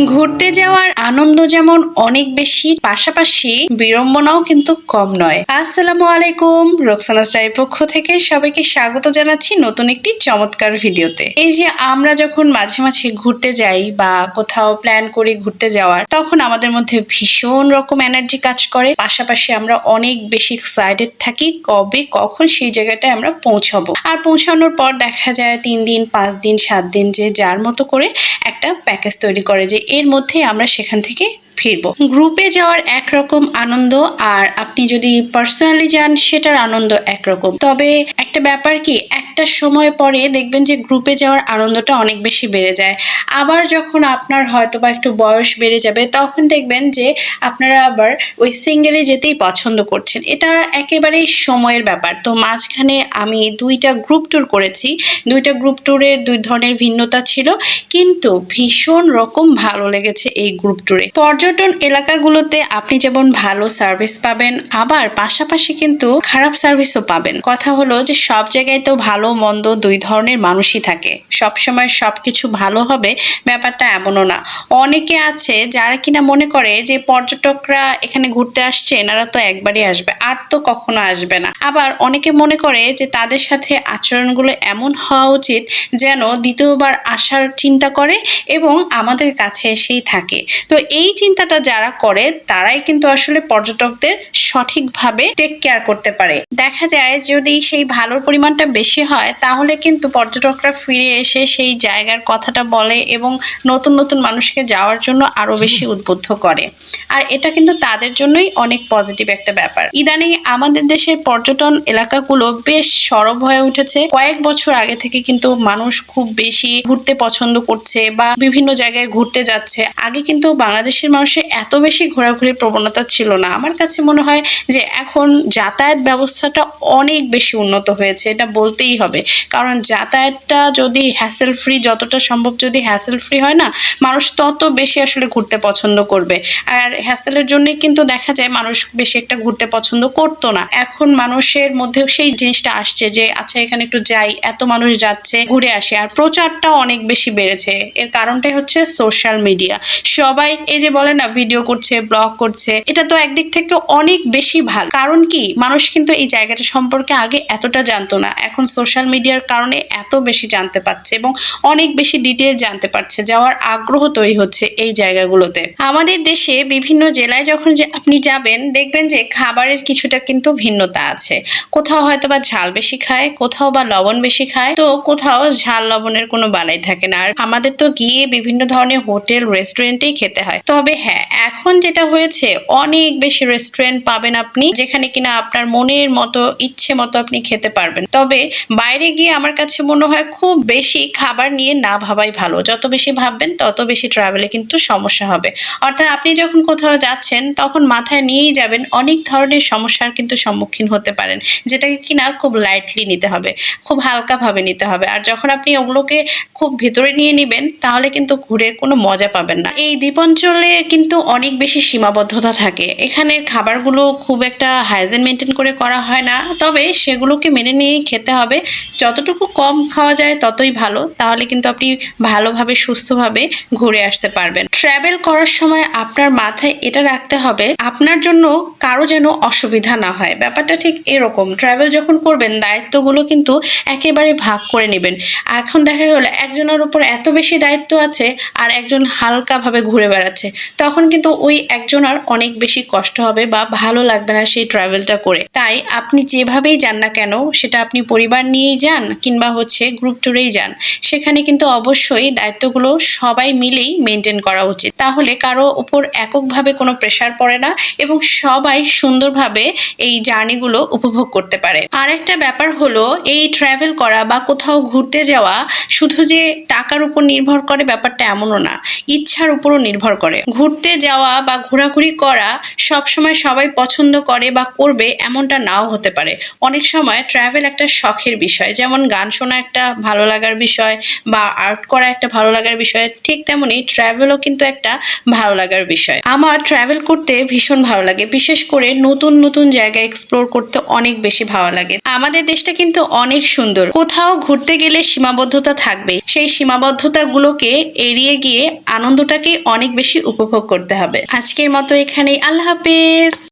ঘুরতে যাওয়ার আনন্দ যেমন অনেক বেশি, পাশাপাশি বিড়ম্বনাও কিন্তু কম নয়। আসসালামু আলাইকুম, রোকসানা স্টাইর পক্ষ থেকে সবাইকে স্বাগত জানাচ্ছি নতুন একটি চমৎকার ভিডিওতে। এই যে আমরা যখন মাঝে মাঝে ঘুরতে যাই বা কোথাও প্ল্যান করি ঘুরতে যাওয়ার, তখন আমাদের মধ্যে ভীষণ রকম এনার্জি কাজ করে। পাশাপাশি আমরা অনেক বেশি এক্সাইটেড থাকি কবে কখন সেই জায়গাটায় আমরা পৌঁছাবো। আর পৌঁছানোর পর দেখা যায় তিন দিন, পাঁচ দিন, সাত দিন যে যার মতো করে একটা প্যাকেজ তৈরি করে যে এর মধ্যে আমরা সেখান থেকে ফিরবো। গ্রুপে যাওয়ার একরকম আনন্দ আর আপনি যদি পার্সোনালি যান, সেটার আনন্দ একরকম। তবে একটা ব্যাপার কি, একটা সময় পরে দেখবেন যে গ্রুপে যাওয়ার আনন্দটা অনেক বেশি বেড়ে যায়। আবার যখন আপনার হয়তো বা একটু বয়স বেড়ে যাবে, তখন দেখবেন যে আপনারা আবার ওই সিঙ্গেলে যেতেই পছন্দ করছেন। এটা একেবারেই সময়ের ব্যাপার। তো মাঝখানে আমি দুইটা গ্রুপ ট্যুর করেছি। দুইটা গ্রুপ ট্যুরের দুই ধরনের ভিন্নতা ছিল। কিন্তু ভীষণ রকম ভালো লেগেছে এই গ্রুপ ট্যুরে পর্যটন এলাকাগুলোতে আপনি যেমন ভালো সার্ভিস পাবেন, আবার পাশাপাশি কিন্তু খারাপ সার্ভিসও পাবেন। কথা হলো যে সব জায়গায় তো ভালো, মন্দ দুই ধরনের মানুষই থাকে। সবসময় সব কিছু ভালো হবে ব্যাপারটা এমনও না। অনেকে আছে যারা কিনা মনে করে যে পর্যটকরা এখানে ঘুরতে আসছে, এনারা তো একবারই আসবে, আর তো কখনো আসবে না। আবার অনেকে মনে করে যে তাদের সাথে আচরণগুলো এমন হওয়া উচিত যেন দ্বিতীয়বার আসার চিন্তা করে এবং আমাদের কাছে এসেই থাকে। তো এই চিন্তাটা যারা করে, তারাই কিন্তু আসলে পর্যটকদের সঠিকভাবে টেক কেয়ার করতে পারে। দেখা যায় যদি সেই ভালোর পরিমাণটা বেশি হয়, তাহলে কিন্তু পর্যটকরা ফিরে এসে সেই জায়গার কথাটা বলে এবং নতুন নতুন মানুষকে যাওয়ার জন্য আরও বেশি উদ্বুদ্ধ করে। আর এটা কিন্তু তাদের জন্যই অনেক পজিটিভ একটা ব্যাপার। ইদানিং আমাদের দেশের পর্যটন এলাকাগুলো বেশ সরব হয়ে উঠেছে। কয়েক বছর আগে থেকে কিন্তু মানুষ খুব বেশি ঘুরতে পছন্দ করছে বা বিভিন্ন জায়গায় ঘুরতে যাচ্ছে। আগে কিন্তু বাংলাদেশের মানুষের এত বেশি ঘোরাঘুরির প্রবণতা ছিল না। আমার কাছে মনে হয় যে এখন যাতায়াত ব্যবস্থাটা অনেক বেশি উন্নত হয়েছে, এটা বলতেই হবে। কারণ যাতায়াতটা যদি হ্যাসেল ফ্রি যতটা সম্ভব যদি হ্যাসেল ফ্রি হয় না, মানুষ তত বেশি আসলে ঘুরতে পছন্দ করবে। আর হ্যাসেলের জন্যই কিন্তু দেখা যায় মানুষ বেশি একটা ঘুরতে পছন্দ করতো না। এখন মানুষের মধ্যেও সেই জিনিসটা আসছে যে আচ্ছা এখানে একটু যাই, এত মানুষ যাচ্ছে, ঘুরে আসে। আর প্রচারটাও অনেক বেশি বেড়েছে। এর কারণটাই হচ্ছে সোশ্যাল মিডিয়া সবাই এই যে বলে না ভিডিও করছে ব্লগ করছে, এটা তো একদিক থেকে অনেক বেশি ভালো। কারণ কি? মানুষ কিন্তু এই জায়গাটা সম্পর্কে আগে এতটা জানতো না। এখন সোশ্যাল মিডিয়ার কারণে এত বেশি জানতে পারছে এবং অনেক বেশি ডিটেল জানতে পারছে। যাওয়ার আগ্রহ তৈরি হচ্ছে এই জায়গাগুলোতে। আমাদের দেশে বিভিন্ন জেলায় যখন আপনি যাবেন, দেখবেন যে খাবারের কিছুটা কিন্তু ভিন্নতা আছে। কোথাও হয়তো বা ঝাল বেশি খায়, কোথাও বা লবণ বেশি খায়, তো কোথাও ঝাল লবণের কোনো বালাই থাকে না। আর আমাদের তো গিয়ে বিভিন্ন ধরনের হোটেল রেস্টুরেন্টেই খেতে হয়। তবে হ্যাঁ এখন যেটা হয়েছে, অনেক বেশি রেস্টুরেন্ট পাবেন আপনি, যেখানে কিনা আপনার মনের মতো, ইচ্ছে মতো আপনি খেতে পারবেন। তবে বাইরে গিয়ে আমার কাছে মনে হয় খুব বেশি খাবার নিয়ে না ভাবাই ভালো। যত বেশি ভাববেন, তত বেশি ট্রাভেলে কিন্তু সমস্যা হবে। অর্থাৎ আপনি যখন কোথাও যাচ্ছেন, তখন মাথায় নিয়েই যাবেন, অনেক ধরনের সমস্যার কিন্তু সম্মুখীন হতে পারেন, যেটাকে কিনা খুব লাইটলি নিতে হবে, খুব হালকাভাবে নিতে হবে। আর যখন আপনি ওগুলোকে খুব ভিতরে নিয়ে নেবেন, তাহলে কিন্তু ঘুরে কোনো মজা পাবেন না। এই দ্বীপাঞ্চলে কিন্তু অনেক বেশি সীমাবদ্ধতা থাকে। এখানের খাবারগুলো খুব একটা হাইজেন মেনটেন করে করা হয় না। তবে সেগুলোকে মেনে নিয়েই খেতে হবে। যতটুকু কম খাওয়া যায় ততই ভালো। তাহলে কিন্তু আপনি ভালোভাবে, সুস্থভাবে ঘুরে আসতে পারবেন। ট্রাভেল করার সময় আপনার মাথায় এটা রাখতে হবে, আপনার জন্য কারও যেন অসুবিধা না হয়। ব্যাপারটা ঠিক এরকম। ট্রাভেল যখন করবেন, দায়িত্বগুলো কিন্তু একেবারে ভাগ করে নেবেন। এখন দেখা গেল, একজনের উপর এত বেশি দায়িত্ব আছে আর একজন হালকাভাবে ঘুরে বেড়াচ্ছে। তখন কিন্তু ওই একজনের অনেক বেশি কষ্ট হবে বা ভালো লাগবে না সেই ট্রাভেলটা করে। তাই আপনি যেভাবেই যান না কেন, সেটা আপনি পরিবার নিয়েই যান কিংবা হচ্ছে গ্রুপ ট্যুরেই যান, সেখানে কিন্তু অবশ্যই দায়িত্বগুলো সবাই মিলেই মেনটেন করা উচিত। তাহলে কারও উপর এককভাবে কোনো প্রেশার পড়ে না এবং সবাই সুন্দরভাবে এই জার্নিগুলো উপভোগ করতে পারে। আর একটা ব্যাপার হলো, এই ট্রাভেল করা বা কোথাও ঘুরতে যাওয়া শুধু যে টাকার উপর নির্ভর করে ব্যাপারটা এমনও না, ইচ্ছার উপরও নির্ভর করে। ঘুরতে যাওয়া বা ঘোরাঘুরি করা সবসময় সবাই পছন্দ করে বা করবে এমনটা নাও হতে পারে। অনেক সময় ট্রাভেল একটা শখের বিষয়, যেমন গান শোনা একটা ভালো লাগার বিষয় বা আর্ট করা একটা ভালো লাগার বিষয়, ঠিক তেমনি ট্রাভেলও কিন্তু একটা ভালো লাগার বিষয়। আমার ট্রাভেল করতে ভীষণ ভালো লাগে, বিশেষ করে নতুন নতুন জায়গা এক্সপ্লোর করতে অনেক বেশি ভালো লাগে। আমাদের দেশটা কিন্তু অনেক সুন্দর, কোথাও ঘুরতে গেলে সীমাবদ্ধতা থাকবে সেই সীমাবদ্ধতাগুলোকে এড়িয়ে গিয়ে আনন্দটাকে অনেক বেশি উপভোগ করতে হবে। আজকের মতো এখানেই। আল্লাহ হাফেজ।